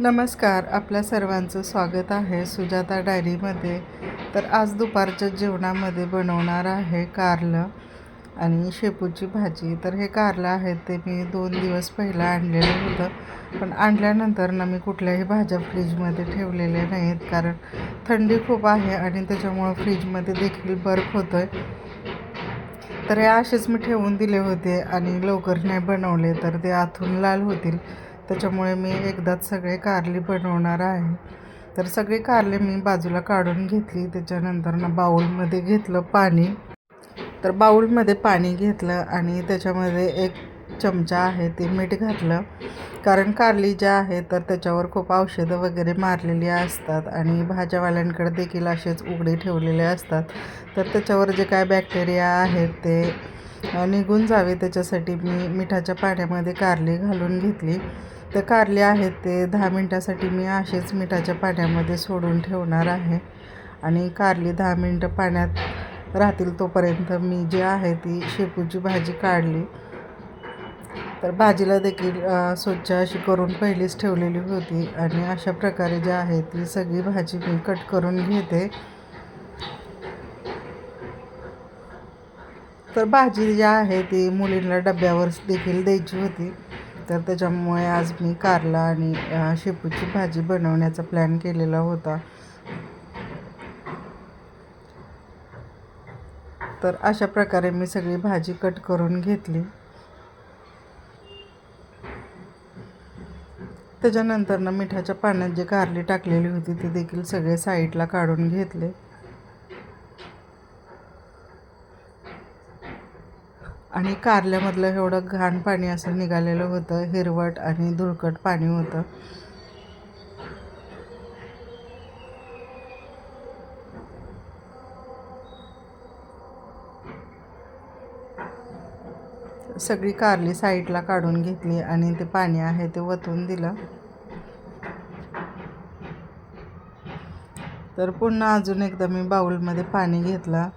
नमस्कार आपल्या सर्वांचं स्वागत आहे सुजाता डायरीमध्ये. तर आज दुपारच्या जेवणामध्ये बनवणार आहे कारलं आणि शेपूची भाजी. तर हे कारलं आहे ते मी दोन दिवस पहिलं आणलेलं होतं. पण आणल्यानंतर ना मी कुठल्याही भाज्या फ्रीजमध्ये ठेवलेल्या नाहीत कारण थंडी खूप आहे आणि त्याच्यामुळं फ्रीजमध्ये देखील बर्फ होतो आहे तर हे असेच मी ठेवून दिले होते आणि लवकर नाही बनवले तर ते आतून लाल होतील. त्याच्यामुळे मी एकदाच सगळे कारली बनवणार आहे. तर सगळी कारले मी बाजूला काढून घेतली. त्याच्यानंतर ना बाऊलमध्ये घेतलं पाणी. तर बाऊलमध्ये पाणी घेतलं आणि त्याच्यामध्ये एक चमचा आहे ते मीठ घातलं. कारण कारली ज्या आहेत तर त्याच्यावर खूप औषधं वगैरे मारलेली असतात आणि भाज्यावाल्यांकडे देखील असेच उघडे ठेवलेले असतात. तर त्याच्यावर जे काय बॅक्टेरिया आहेत ते निघून जावे. त्याच्यासाठी मी मिठाच्या पाण्यामध्ये कारली घालून घेतली. तर कारले आहेत ते. दहा मिनटासाठी मी असेच मिठाच्या पाण्यामध्ये सोडून ठेवणार आहे. आणि कारली दहा मिनटं पाण्यात राहतील तोपर्यंत मी जी आहे ती शेपूची भाजी काढली. तर भाजीला देखील स्वच्छ अशी करून पहिलीच ठेवलेली होती. आणि अशा प्रकारे जी आहे ती सगळी भाजी मी कट करून घेते. तर भाजी जी आहे ती मुलींना डब्यावर देखील द्यायची होती. तर त्याच्यामुळे आज मी कारला आणि शेपूची भाजी बनवण्याचा प्लॅन केलेला होता. तर अशा प्रकारे मी सगळी भाजी कट करून घेतली. त्याच्यानंतर ना मिठाच्या पाण्यात जे कारली टाकलेली होती ती देखील सगळे साईडला काढून घेतले. आणि कारल्यामधलं एवढं घाण पाणी असं निघालेलं होतं हिरवट आणि धुळकट पाणी होतं. सगळी कारली साईडला काढून घेतली आणि ते पाणी आहे ते वतून दिलं. तर पुन्हा अजून एकदा मी बाऊलमध्ये पाणी घेतलं.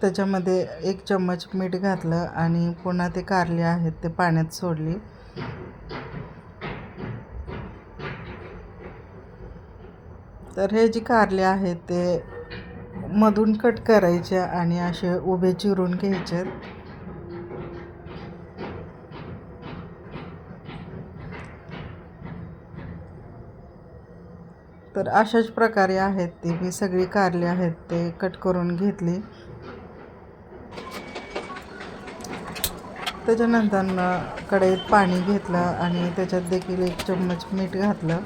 त्याच्यामध्ये एक चम्मच मीठ घातलं आणि पुन्हा ते कारले आहेत ते पाण्यात सोडली. तर हे जी कारले आहेत ते मधून कट करायचे आणि असे उभे चिरून घ्यायचे. तर अशाच प्रकारे आहेत ते मी सगळी कारले आहेत ते कट करून घेतली. त्याच्यानंतर कढईत पाणी घेतलं आणि त्याच्यात देखील एक चम्मच मीठ घातलं.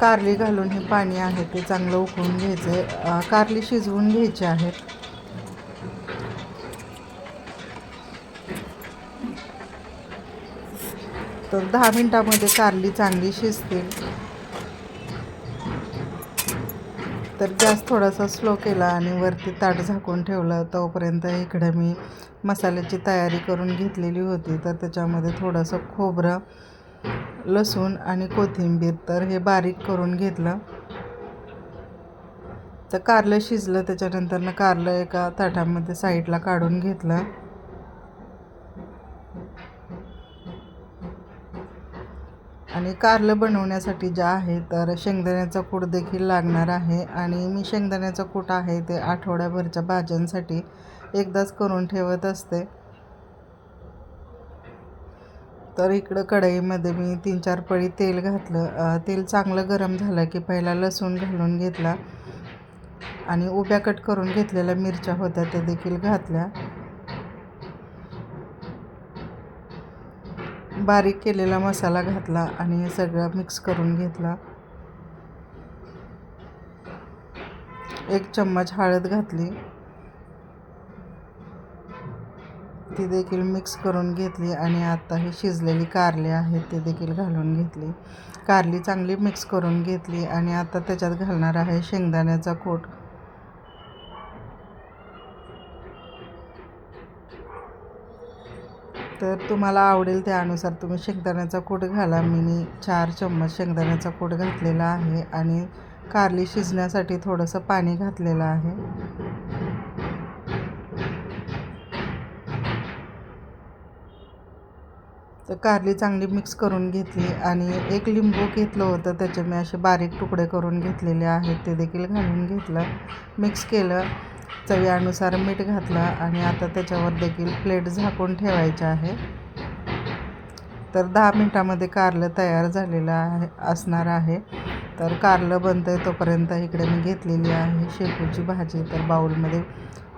कारली घालून हे पाणी आहे ते चांगलं उकळून घ्यायचं. कारली शिजवून घ्यायची आहेत तर दहा मिनटामध्ये कारली चांगली शिजतील तर गॅस थोडासा स्लो केला आणि वरती ताट झाकून ठेवलं. तोपर्यंत इकडं मी मसाल्याची तयारी करून घेतलेली होती. तर त्याच्यामध्ये थोडंसं खोबरं लसूण आणि कोथिंबीर तर हे बारीक करून घेतलं. तर कारलं शिजलं. त्याच्यानंतरनं कारलं एका ताटामध्ये साईडला काढून घेतलं. आणि कारलं बनवण्यासाठी ज्या आहे तर शेंगदाण्याचा कूट देखील लागणार आहे. आणि मी शेंगदाण्याचा कूट आहे ते आठवड्याभरच्या भाज्यांसाठी एकदाच करून ठेवत असते. तर इकडं कढईमध्ये मी तीन चार पळी तेल घातलं. तेल चांगलं गरम झालं की पहिला लसूण घालून घेतला. आणि उभ्या कट करून घेतलेल्या मिरच्या होत्या त्या देखील घातल्या. बारीक केलेला मसाला घातला आणि सगळं मिक्स करून घेतला. एक चम्मच हळद घातली. ती देखील मिक्स करून घेतली आणि आता ही शिजलेली कारली आहेत ते देखील घालून घेतली. कारली चांगली मिक्स करून घेतली आणि आता त्याच्यात घालणार आहे शेंगदाण्याचा कोट. तर तुम्हाला आवडेल त्यानुसार तुम्ही शेंगदाण्याचा कूट घाला. मी चार चम्मच शेंगदाण्याचा कूट घातलेला आहे आणि कारली शिजण्यासाठी थोडंसं पाणी घातलेलं आहे. तर कारली चांगली मिक्स करून घेतली आणि एक लिंबू घेतलं होतं त्याचे मी असे बारीक तुकडे करून घेतलेले आहेत ते देखील घालून घेतलं. मिक्स केलं. चवीनुसार मीठ घातलं आणि आता त्याच्यावर देखील प्लेट झाकून ठेवायचे आहे. तर दहा मिनटामध्ये कारलं तयार झालेलं आहे असणार आहे. तर कारलं बनतं आहे तोपर्यंत इकडे मी घेतलेली आहे शेपूची भाजी. तर बाऊलमध्ये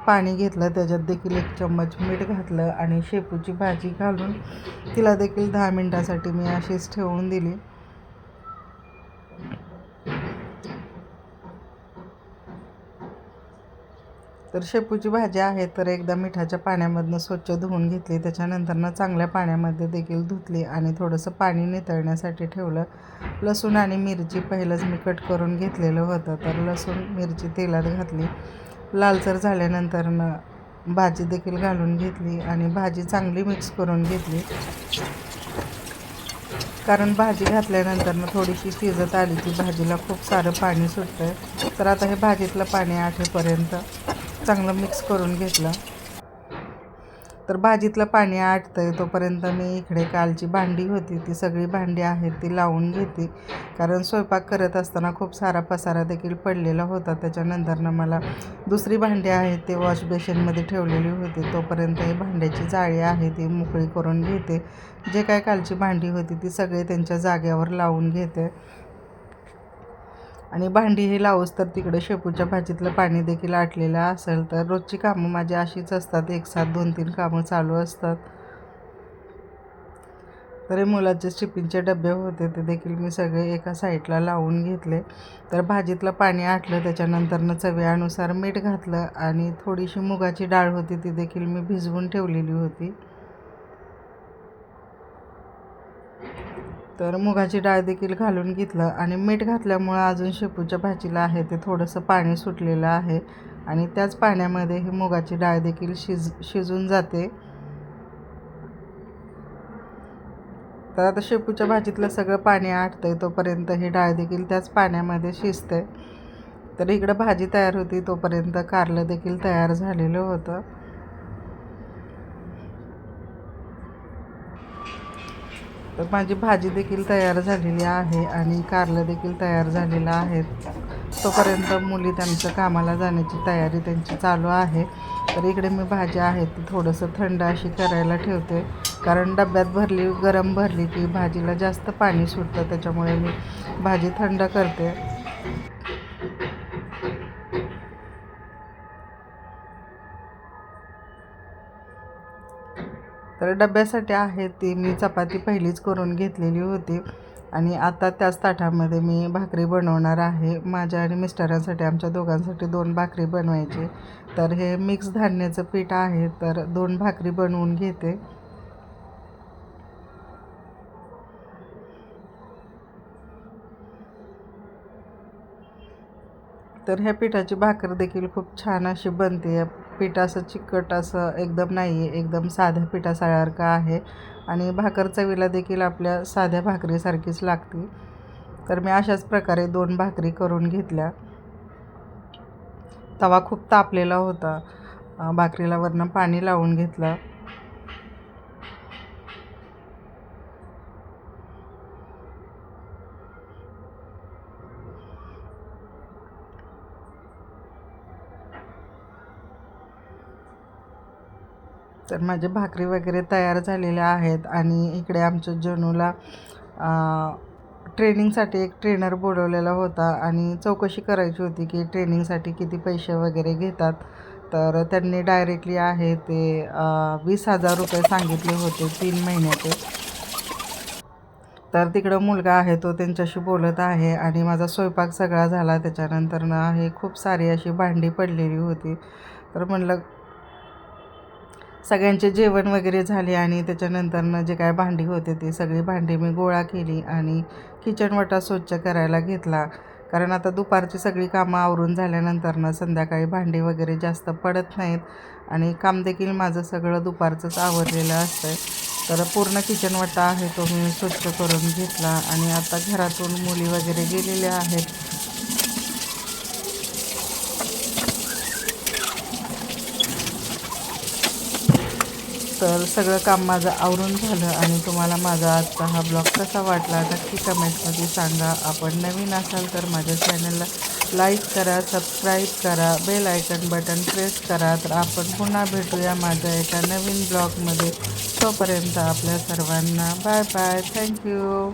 पाणी घेतलं त्याच्यात देखील एक चम्मच मीठ घातलं आणि शेपूची भाजी घालून तिला देखील दहा मिनटासाठी मी अशीच ठेवून दिली. तर शेपूची भाजी आहे तर एकदा मिठाच्या पाण्यामधनं स्वच्छ धुवून घेतली. त्याच्यानंतरनं चांगल्या पाण्यामध्ये देखील धुतली आणि थोडंसं पाणी नितळण्यासाठी ठेवलं. लसूण आणि मिरची पहिलंच मी कट करून घेतलेलं होतं तर लसूण मिरची तेलात घातली. लालसर झाल्यानंतरनं भाजी देखील घालून घेतली आणि भाजी चांगली मिक्स करून घेतली. कारण भाजी घातल्यानंतरनं थोडीशी शिजत आली की भाजीला खूप सारं पाणी सुटतं आहे तर आता हे भाजीतलं पाणी आठेपर्यंत चांगलं मिक्स करून घेतलं. तर भाजीतलं पाणी आटतं आहे तोपर्यंत मी इकडे कालची भांडी होती ती सगळी भांडी आहेत ती लावून घेते. कारण स्वयंपाक करत असताना खूप सारा पसारा देखील पडलेला होता. त्याच्यानंतरनं मला दुसरी भांडी आहेत ते वॉश बेसिनमध्ये ठेवलेली होती. तोपर्यंत ही भांड्याची जाळी आहे ती मोकळी करून घेते. जे काय कालची भांडी होती ती सगळे त्यांच्या जाग्यावर लावून घेते. आणि भांडी हे लावूस तर तिकडे शेपूच्या भाजीतलं पाणी देखील आटलेलं असेल तर रोजची कामं माझी अशीच असतात. एक साथ दोन तीन कामं चालू असतात. तरी मुलाचे टिफिनचे डबे होते ते देखील मी सगळे एका साईडला लावून घेतले. तर भाजीतलं पाणी आटलं त्याच्यानंतरनं चव्यानुसार मीठ घातलं आणि थोडीशी मुगाची डाळ होती ती देखील मी भिजवून ठेवलेली होती. तर मुगाची डाळ देखील घालून घेतलं आणि मीठ घातल्यामुळं अजून शेपूच्या भाजीला आहे ते थोडंसं पाणी सुटलेलं आहे आणि त्याच पाण्यामध्ये ही मुगाची डाळ देखील शिज शिजून जाते. तर आता शेपूच्या भाजीतलं सगळं पाणी आटतं आहे तोपर्यंत ही डाळ देखील त्याच पाण्यामध्ये शिजते. तर इकडं भाजी तयार होती तोपर्यंत कारलं देखील तयार झालेलं होतं. तर माझी भाजी देखील तयार झालेली आहे आणि कारलं देखील तयार झालेलं आहे तोपर्यंत मुली त्यांचं कामाला जाण्याची तयारी त्यांची चालू आहे. तर इकडे मी भाजी आहे ती थोडंसं थंड अशी करायला ठेवते. कारण डब्यात भरली गरम भरली की भाजीला जास्त पाणी सुटतं त्याच्यामुळे मी भाजी थंड करते. तर डब्यासाठी आहे ती. मी चपाती पहिलीच करून घेतलेली होती. आणि आता त्याच ताटामध्ये मी भाकरी बनवणार आहे. माझ्या आणि मिस्टरांसाठी आमच्या दोघांसाठी दोन भाकरी बनवायची. तर हे मिक्स धान्याचं पीठ आहे तर दोन भाकरी बनवून घेते. तर ह्या पिठाची भाकर देखील खूप छान अशी बनते. पीठ असं चिकट असं एकदम नाही आहे एकदम साध्या पिठासारखं आहे. आणि भाकर चवीला देखील आपल्या साध्या भाकरीसारखीच लागते. तर मी अशाच प्रकारे दोन भाकरी करून घेतल्या. तवा खूप तापलेला होता. भाकरीला वरनं पाणी लावून घेतलं. तर माझे भाकरी वगैरे तयार झालेल्या आहेत आणि इकडे आमच्या जनूला ट्रेनिंगसाठी एक ट्रेनर बोलवलेला होता आणि चौकशी करायची होती की ट्रेनिंगसाठी किती पैसे वगैरे घेतात. तर त्यांनी डायरेक्टली आहे ते वीस हजार रुपये सांगितले होते तीन महिन्याचे. तर तिकडं मुलगा आहे तो त्यांच्याशी बोलत आहे आणि माझा स्वयंपाक सगळा झाला. त्याच्यानंतरनं आहे खूप सारी अशी भांडी पडलेली होती. तर म्हणलं सगळ्यांचे जेवण वगैरे झाले आणि त्याच्यानंतरनं जे काय भांडी होते ती सगळी भांडी मी गोळा केली आणि किचनवटा स्वच्छ करायला घेतला. कारण आता दुपारची सगळी कामं आवरून झाल्यानंतरनं संध्याकाळी भांडी वगैरे जास्त पडत नाहीत आणि काम देखील माझं सगळं दुपारचंच आवरलेलं असतं तर पूर्ण किचनवटा आहे तो मी स्वच्छ करून घेतला आणि आता घरातून मुली वगैरे गेलेल्या आहेत. तर सगळं काम माझं आवरून झालं आणि तुम्हाला माझा आजचा हा ब्लॉग कसा वाटला नक्की कमेंटमध्ये सांगा. आपण नवीन असाल तर माझ्या चॅनलला लाईक करा सबस्क्राईब करा बेल आयकन बटन प्रेस करा. तर आपण पुन्हा भेटूया माझ्या एका नवीन ब्लॉगमध्ये. तोपर्यंत आपल्या सर्वांना बाय बाय. थँक्यू.